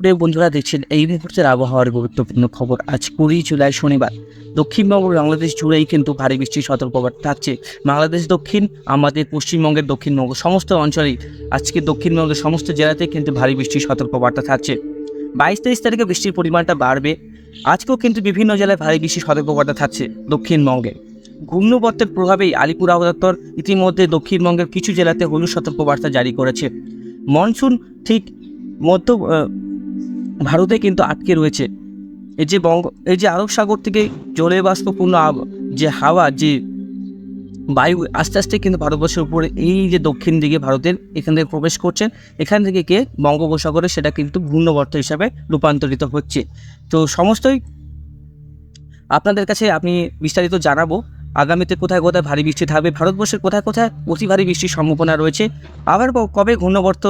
প্রিয় বন্ধুরা দেখছেন এই মুহূর্তের আবহাওয়ার গুরুত্বপূর্ণ খবর। আজ কুড়ি জুলাই শনিবার। দক্ষিণবঙ্গ, বাংলাদেশ জুড়েই কিন্তু ভারী বৃষ্টির সতর্কবার্তা থাকছে। বাংলাদেশ দক্ষিণ, আমাদের পশ্চিমবঙ্গের দক্ষিণবঙ্গ সমস্ত অঞ্চলেই। আজকে দক্ষিণবঙ্গের সমস্ত জেলাতেই কিন্তু ভারী বৃষ্টির সতর্কবার্তা থাকছে। বাইশ তেইশ তারিখে বৃষ্টির পরিমাণটা বাড়বে। আজকেও কিন্তু বিভিন্ন জেলায় ভারী বৃষ্টির সতর্কবার্তা থাকছে দক্ষিণবঙ্গে। ঘূর্ণবর্তের প্রভাবেই আলিপুর আবহাওয়া দপ্তর ইতিমধ্যে দক্ষিণবঙ্গের কিছু জেলাতে হলুদ সতর্কবার্তা জারি করেছে। মনসুন ঠিক মধ্য ভারতে কিন্তু আটকে রয়েছে। এই যে বঙ্গ, এই যে আরব সাগর থেকে জলে বাষ্পপূর্ণ যে হাওয়া, যে বায়ু, আস্তে আস্তে কিন্তু ভারতবর্ষের উপরে এই যে দক্ষিণ দিকে ভারতের এখান থেকে প্রবেশ করছেন এখান থেকে কে বঙ্গোপসাগরে সেটা কিন্তু ঘূর্ণবর্ত হিসাবে রূপান্তরিত হচ্ছে। তো সমস্তই আপনাদের কাছে আমি বিস্তারিত জানাব। আগামীতে কোথায় কোথায় ভারী বৃষ্টি থাকবে? ভারতবর্ষের কোথায় কোথায় অতি ভারী বৃষ্টির সম্ভাবনা রয়েছে? আবার কবে ঘূর্ণবর্ত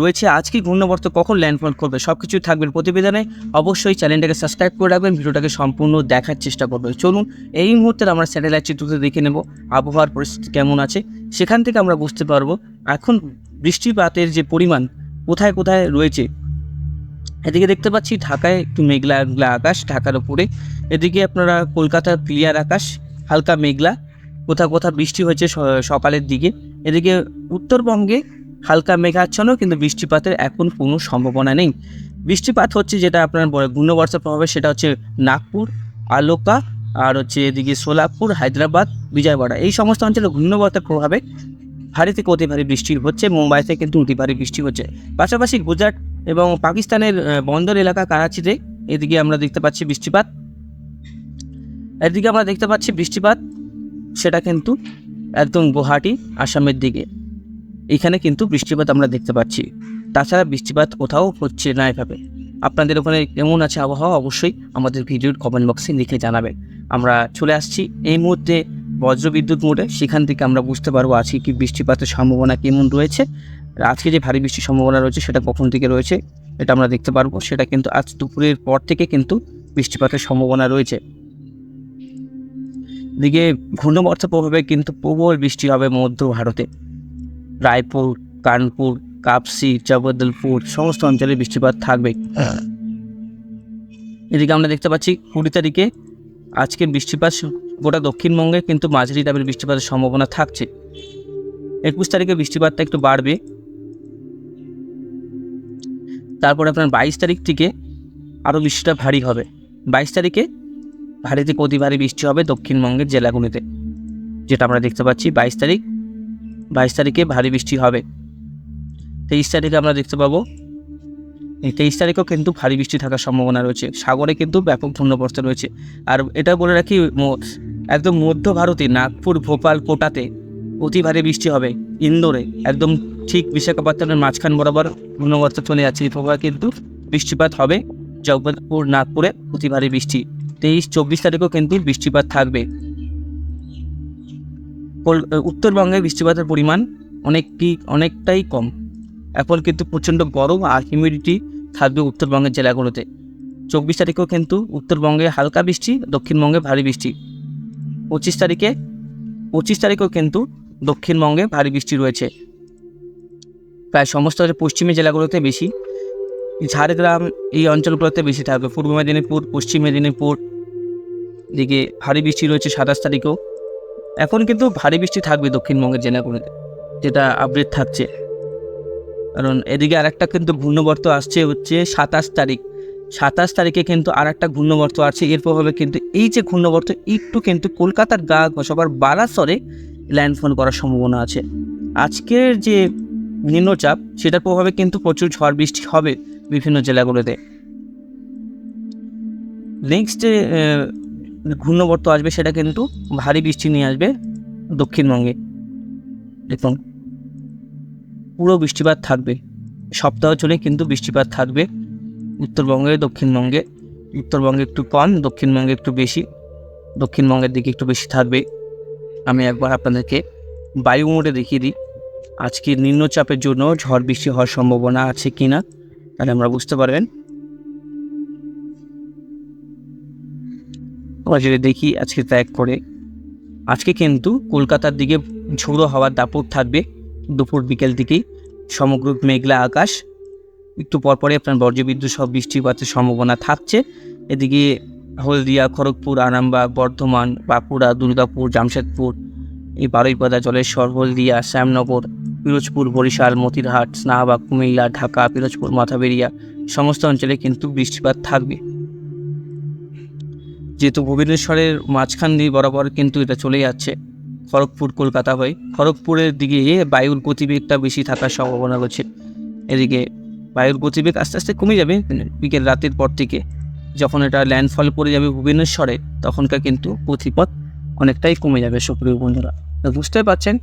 রয়েছে? আজকে ঘূর্ণবর্ত কখন ল্যান্ডফল করবে? সব কিছুই থাকবে প্রতিবেদনে। অবশ্যই চ্যানেলটাকে সাবস্ক্রাইব করে রাখবেন, ভিডিওটাকে সম্পূর্ণ দেখার চেষ্টা করবেন। চলুন, এই মুহূর্তে আমরা স্যাটেলাইট চিত্রতে দেখে নেব আবহাওয়ার পরিস্থিতি কেমন আছে। সেখান থেকে আমরা বুঝতে পারব, এখন বৃষ্টিপাতের যে পরিমাণ কোথায় কোথায় রয়েছে। এদিকে দেখতে পাচ্ছি ঢাকায় একটু মেঘলা মেঘলা আকাশ, ঢাকার উপরে এদিকে আপনারা কলকাতার ক্লিয়ার আকাশ হালকা মেঘলা, কোথাও কোথাও বৃষ্টি হয়েছে সকালের দিকে। এদিকে উত্তরবঙ্গে হালকা মেঘাচ্ছন্ন, কিন্তু বৃষ্টিপাতের এখন কোনো সম্ভাবনা নেই। বৃষ্টিপাত হচ্ছে যেটা আপনার ঘূর্ণবর্ষার প্রভাবে, সেটা হচ্ছে নাগপুর, আলোকা আর হচ্ছে এদিকে সোলাপুর, হায়দ্রাবাদ বিজয়বাড়া এই সমস্ত অঞ্চলে ঘূর্ণবর্ষার প্রভাবে ভারী থেকে অতি ভারী বৃষ্টি হচ্ছে, মুম্বাইতে কিন্তু অতি ভারী বৃষ্টি হচ্ছে। পাশাপাশি গুজরাট এবং পাকিস্তানের বন্দর এলাকা, কারাচিতে এদিকে আমরা দেখতে পাচ্ছি বৃষ্টিপাত। এদিকে আমরা দেখতে পাচ্ছি বৃষ্টিপাত, সেটা কিন্তু একদম গুয়াহাটি, আসামের দিকে। এখানে কিন্তু বৃষ্টিপাত আমরা দেখতে পাচ্ছি। তাছাড়া বৃষ্টিপাত কোথাও হচ্ছে না এভাবে। আপনাদের ওখানে কেমন আছে আবহাওয়া, অবশ্যই আমাদের ভিডিওর কমেন্ট বক্সে লিখে জানাবেন। আমরা চলে আসছি এই মুহূর্তে বজ্রবিদ্যুৎ মোড়ে। সেখান থেকে আমরা বুঝতে পারব আজকে কি বৃষ্টিপাতের সম্ভাবনা কেমন রয়েছে। আজকে যে ভারী বৃষ্টির সম্ভাবনা রয়েছে, সেটা কখন থেকে রয়েছে, এটা আমরা দেখতে পারব। সেটা কিন্তু আজ দুপুরের পর থেকে কিন্তু বৃষ্টিপাতের সম্ভাবনা রয়েছে। দিকে ঘূর্ণবর্ষা প্রভাবে কিন্তু প্রবল বৃষ্টি হবে মধ্য ভারতে। রায়পুর কানপুর কাপসি জগদলপুর সমস্ত অঞ্চলে বৃষ্টিপাত থাকবে। এদিকে আমরা দেখতে পাচ্ছি কুড়ি তারিখে আজকে বৃষ্টিপাত গোটা দক্ষিণবঙ্গে কিন্তু মাঝারি টাইপের বৃষ্টিপাতের সম্ভাবনা থাকছে। একুশ তারিখে বৃষ্টিপাতটা একটু বাড়বে। তারপরে আপনার বাইশ তারিখ থেকে আরও বৃষ্টিটা ভারী হবে। বাইশ তারিখে ভারী থেকে অতি ভারী বৃষ্টি হবে দক্ষিণবঙ্গের জেলাগুলিতে, যেটা আমরা দেখতে পাচ্ছি বাইশ তারিখ, বাইশ তারিখে ভারী বৃষ্টি হবে। তেইশ তারিখে আমরা দেখতে পাবো, এই তেইশ তারিখেও কিন্তু ভারী বৃষ্টি থাকার সম্ভাবনা রয়েছে। সাগরে কিন্তু ব্যাপক ঘূর্ণবর্ষা রয়েছে। আর এটা বলে রাখি একদম মধ্য ভারতে, নাগপুর, ভোপাল, কোটাতে অতি ভারী বৃষ্টি হবে। ইন্দোরে একদম ঠিক বিশাখাপত্তনের মাঝখান বরাবর ঘূর্ণবর্ষা চলে যাচ্ছে। এই প্রভাবে কিন্তু বৃষ্টিপাত হবে। জগৎপুর, নাগপুরে অতি ভারী বৃষ্টি। তেইশ, চব্বিশ তারিখেও কিন্তু বৃষ্টিপাত থাকবে। উত্তরবঙ্গে বৃষ্টিপাতের পরিমাণ অনেকটি অনেকটাই কম। এখন কিন্তু প্রচণ্ড গরম আর হিউমিডিটি থাকবে উত্তরবঙ্গের জেলাগুলোতে। চব্বিশ তারিখেও কিন্তু উত্তরবঙ্গে হালকা বৃষ্টি, দক্ষিণবঙ্গে ভারী বৃষ্টি। পঁচিশ তারিখে, পঁচিশ তারিখেও কিন্তু দক্ষিণবঙ্গে ভারী বৃষ্টি রয়েছে। প্রায় সমস্ত পশ্চিমী জেলাগুলোতে বেশি। ঝাড়গ্রাম এই অঞ্চলগুলোতে বেশি থাকবে। পূর্ব মেদিনীপুর, পশ্চিম মেদিনীপুর দিকে ভারী বৃষ্টি রয়েছে সাতাশ তারিখেও। এখন কিন্তু ভারী বৃষ্টি থাকবে দক্ষিণবঙ্গের জেলাগুলোতে, যেটা আপডেট থাকছে। কারণ এদিকে আরেকটা কিন্তু ঘূর্ণবর্ত আসছে হচ্ছে সাতাশ তারিখ। সাতাশ তারিখে কিন্তু আর একটা ঘূর্ণবর্ত আছে এর প্রভাবে কিন্তু এই যে ঘূর্ণবর্ত, একটু কিন্তু কলকাতার গা ঘষাবার বারাসরে ল্যান্ডফল করার সম্ভাবনা আছে। আজকের যে নিম্নচাপ, সেটার প্রভাবে কিন্তু প্রচুর ঝড় বৃষ্টি হবে বিভিন্ন জেলাগুলোতে। নেক্সট ঘূর্ণবর্ত আসবে, সেটা কিন্তু ভারী বৃষ্টি নিয়ে আসবে দক্ষিণবঙ্গে। দেখুন, পুরো বৃষ্টিপাত থাকবে। সপ্তাহ চলে কিন্তু বৃষ্টিপাত থাকবে উত্তরবঙ্গে, দক্ষিণবঙ্গে। উত্তরবঙ্গে একটু কম, দক্ষিণবঙ্গে একটু বেশি। দক্ষিণবঙ্গের দিকে একটু বেশি থাকবে। আমি একবার আপনাদেরকে বায়ু মোড়ে দেখিয়ে দিই। আজকে নিম্নচাপের জন্য ঝড় বৃষ্টি হওয়ার সম্ভাবনা আছে কি না তাহলে আমরা বুঝতে পারবেন। যদি দেখি আজকে ত্যাগ করে। আজকে কিন্তু কলকাতার দিকে ঝোড়ো হওয়ার দাপট থাকবে। দুপুর বিকেল দিকেই সমগ্র মেঘলা আকাশ। একটু পরপরই আপনার বজ্রবিদ্যুৎ সব বৃষ্টিপাতের সম্ভাবনা থাকছে। এদিকে হলদিয়া, খড়গপুর, আরামবাগ, বর্ধমান, বাঁকুড়া, দুর্গাপুর, জামশেদপুর, এই বারুইপাড়া, জলেশ্বর, হলদিয়া, শ্যামনগর, পিরোজপুর, বরিশাল, মতিরহাট, স্নাহবাগ, কুমিল্লা, ঢাকা, পিরোজপুর মাথাবেরিয়া সমস্ত অঞ্চলে কিন্তু বৃষ্টিপাত থাকবে। যেহেতু ভুবনেশ্বরের মাঝখান দিয়ে বরাবর কিন্তু এটা চলে যাচ্ছে খড়গপুর, কলকাতা হয়ে। খড়গপুরের দিকে বায়ুর গতিবেগটা বেশি থাকার সম্ভাবনা রয়েছে। এদিকে বায়ুর গতিবেগ আস্তে আস্তে কমে যাবে বিকেল রাতের পর থেকে। যখন এটা ল্যান্ডফল করে যাবে ভুবনেশ্বরে, তখনকার কিন্তু গতিপথ অনেকটাই কমে যাবে সুপ্রিয় বন্ধুরা। তো বুঝতে পারছেন?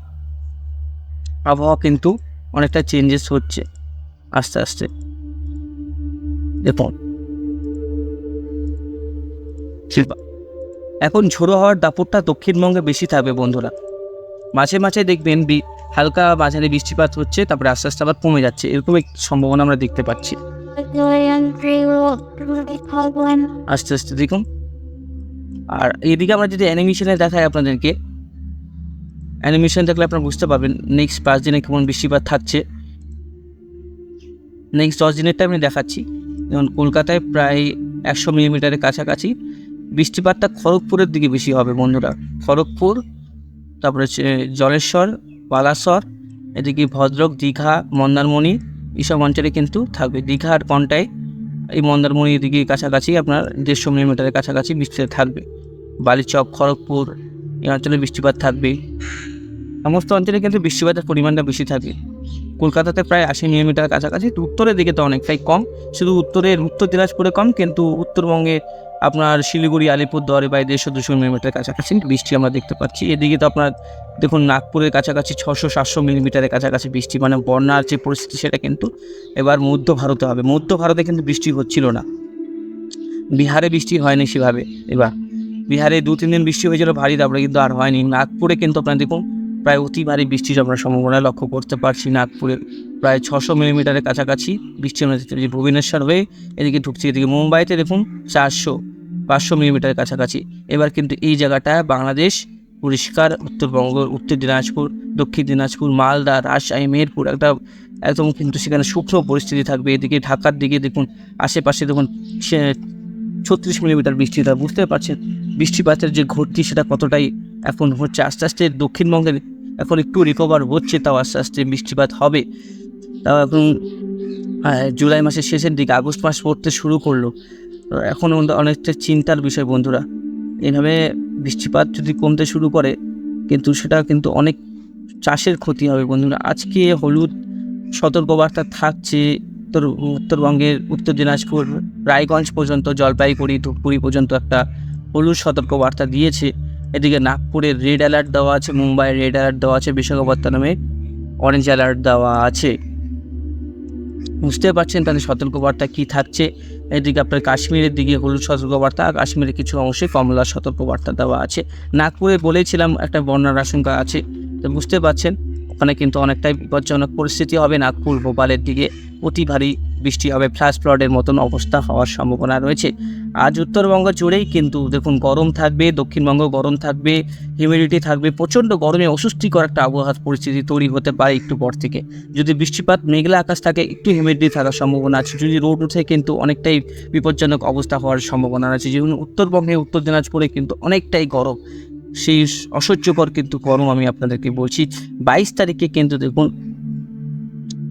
আবহাওয়া কিন্তু অনেকটা চেঞ্জেস হচ্ছে আস্তে আস্তে। দেখুন শিল্পা। এখন ঝোড়ো হওয়ার দাপটটা দক্ষিণবঙ্গে বেশি থাকবে বন্ধুরা। মাঝে মাঝে দেখবেন হালকা মাঝারি বৃষ্টিপাত হচ্ছে, তারপরে আস্তে আস্তে আবার কমে যাচ্ছে। এরকম একটি সম্ভাবনা আমরা দেখতে পাচ্ছি। আস্তে আস্তে দেখুন। আর এদিকে আমরা যদি অ্যানিমেশনে দেখাই আপনাদেরকে। অ্যানিমেশন দেখলে আপনারা বুঝতে পারবেন নেক্সট পাঁচ দিনে কেমন বৃষ্টিপাত থাকছে। নেক্সট দশ দিনেরটা আমি দেখাচ্ছি। যেমন কলকাতায় প্রায় একশো মিলিমিটারের কাছাকাছি। বৃষ্টিপাতটা খড়গপুরের দিকে বেশি হবে বন্ধুরা। খড়গপুর, তারপরে হচ্ছে জলেশ্বর, বালাসর, এদিকে ভদ্রক, দীঘা, মন্দারমণি, এইসব অঞ্চলে কিন্তু থাকবে। দীঘা আর কন্টায় এই মন্দারমণি এদিকে কাছাকাছি আপনার দেড়শো মিলিমিটারের কাছাকাছি বৃষ্টিতে থাকবে। বালিচক, খড়গপুর, এই অঞ্চলে বৃষ্টিপাত থাকবে। সমস্ত অঞ্চলে কিন্তু বৃষ্টিপাতের পরিমাণটা বেশি থাকবে কলকাতাতে প্রায় আশি মিলিমিটার কাছাকাছি। উত্তরের দিকে তো অনেকটাই কম। শুধু উত্তরের, উত্তর দিনাজপুরে কম, কিন্তু উত্তরবঙ্গে আপনার শিলিগুড়ি, আলিপুরদুয়ারে বা দেড়শো দুশো মিলিমিটার কাছাকাছি বৃষ্টি আমরা দেখতে পাচ্ছি। এদিকে তো আপনার দেখুন, নাগপুরের কাছাকাছি ছশো সাতশো মিলিমিটারের কাছাকাছি বৃষ্টি মানে বন্যার যে পরিস্থিতি সেটা কিন্তু এবার মধ্য ভারতে হবে। মধ্য ভারতে কিন্তু বৃষ্টি হচ্ছিল না। বিহারে বৃষ্টি হয়নি সেভাবে এবার। বিহারে দু, তিন দিন বৃষ্টি হয়েছিল, ভারী তারপরে কিন্তু আর হয়নি। নাগপুরে কিন্তু আপনার দেখুন, প্রায় অতি ভারী বৃষ্টির আমরা সম্ভাবনা লক্ষ্য করতে পারছি। নাগপুরে প্রায় ছশো মিলিমিটারের কাছাকাছি বৃষ্টি আমরা ভুবনেশ্বর হয়ে এদিকে ঢুকছে। এদিকে মুম্বাইতে দেখুন, চারশো পাঁচশো মিলিমিটারের কাছাকাছি। এবার কিন্তু এই জায়গাটা বাংলাদেশ, পরিষ্কার উত্তরবঙ্গ, উত্তর দিনাজপুর, দক্ষিণ দিনাজপুর, মালদা, রাজশাহী মেহেরপুর একটা একদম কিন্তু সেখানে শুকনো পরিস্থিতি থাকবে। এদিকে ঢাকার দিকে দেখুন, আশেপাশে দেখুন, সে ছত্রিশ মিলিমিটার বৃষ্টি তা বুঝতে পারছেন বৃষ্টিপাতের যে ঘটতি, সেটা কতটাই এখন হচ্ছে। আস্তে আস্তে দক্ষিণবঙ্গের এখন একটু রিকভার হচ্ছে, তাও আস্তে আস্তে বৃষ্টিপাত হবে। তাও এখন জুলাই মাসের শেষের দিকে, আগস্ট মাস পড়তে শুরু করল। তো এখন অনেকটা চিন্তার বিষয় বন্ধুরা। এইভাবে বৃষ্টিপাত যদি কমতে শুরু করে, কিন্তু সেটা কিন্তু অনেক চাষের ক্ষতি হবে বন্ধুরা। আজকে হলুদ সতর্কবার্তা থাকছে উত্তর, উত্তরবঙ্গের উত্তর দিনাজপুর, রায়গঞ্জ পর্যন্ত, জলপাইগুড়ি, ধূপগুড়ি পর্যন্ত একটা হলুদ সতর্কবার্তা দিয়েছে। এদিকে নাগপুরে রেড অ্যালার্ট দেওয়া আছে মুম্বাই রেড অ্যালার্ট দেওয়া আছে, বিশাখাপত্তনমে অরেঞ্জ অ্যালার্ট দেওয়া আছে। বুঝতে পারছেন তাদের সতর্কবার্তা কী থাকছে? এদিকে আপনার কাশ্মীরের দিকে হলুদ সতর্কবার্তা আর কাশ্মীরের কিছু অংশে কমলা সতর্কবার্তা দেওয়া আছে। নাগপুরে বলেছিলাম একটা বন্যার আশঙ্কা আছে। তো বুঝতে পারছেন, ওখানে কিন্তু অনেকটাই বিপজ্জনক পরিস্থিতি হবে নাগপুর, ভোপালের দিকে। অতি ভারী বৃষ্টি হবে ফ্ল্যাশ ফ্লডের মতন অবস্থা হওয়ার সম্ভাবনা রয়েছে। আজ উত্তরবঙ্গ জুড়েই কিন্তু দেখুন গরম থাকবে, দক্ষিণবঙ্গ গরম থাকবে হিউমিডিটি থাকবে, প্রচণ্ড গরমে অস্বস্তিকর একটা আবহাওয়ার পরিস্থিতি তৈরি হতে পারে একটু পর থেকে। যদি বৃষ্টিপাত, মেঘলা আকাশ থাকে, একটু হিউমিডিটি থাকার সম্ভাবনা আছে। যদি রোড উঠে কিন্তু অনেকটাই বিপজ্জনক অবস্থা হওয়ার সম্ভাবনা আছে। যেমন উত্তরবঙ্গে, উত্তর দিনাজপুরে কিন্তু অনেকটাই গরম। সেই অসহ্যকর কিন্তু গরম আমি আপনাদেরকে বলছি। বাইশ তারিখে কিন্তু দেখুন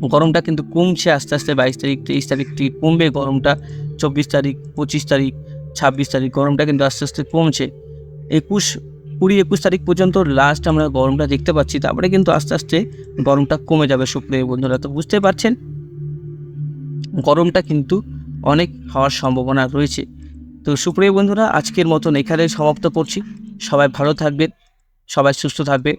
গরমটা কিন্তু কমছে আস্তে আস্তে বাইশ তারিখ, তেইশ তারিখ থেকে কমবে গরমটা, চব্বিশ তারিখ, পঁচিশ তারিখ, ছাব্বিশ তারিখ, গরমটা কিন্তু আস্তে আস্তে কমছে। একুশ, কুড়ি, একুশ তারিখ পর্যন্ত লাস্ট আমরা গরমটা দেখতে পাচ্ছি, তারপরে কিন্তু আস্তে আস্তে গরমটা কমে যাবে সুপ্রিয় বন্ধুরা। তো বুঝতে পারছেন? গরমটা কিন্তু অনেক হওয়ার সম্ভাবনা রয়েছে। তো সুপ্রিয় বন্ধুরা, আজকের মতন এখানে সমাপ্ত করছি। সবাই ভালো থাকবেন, সবাই সুস্থ থাকবে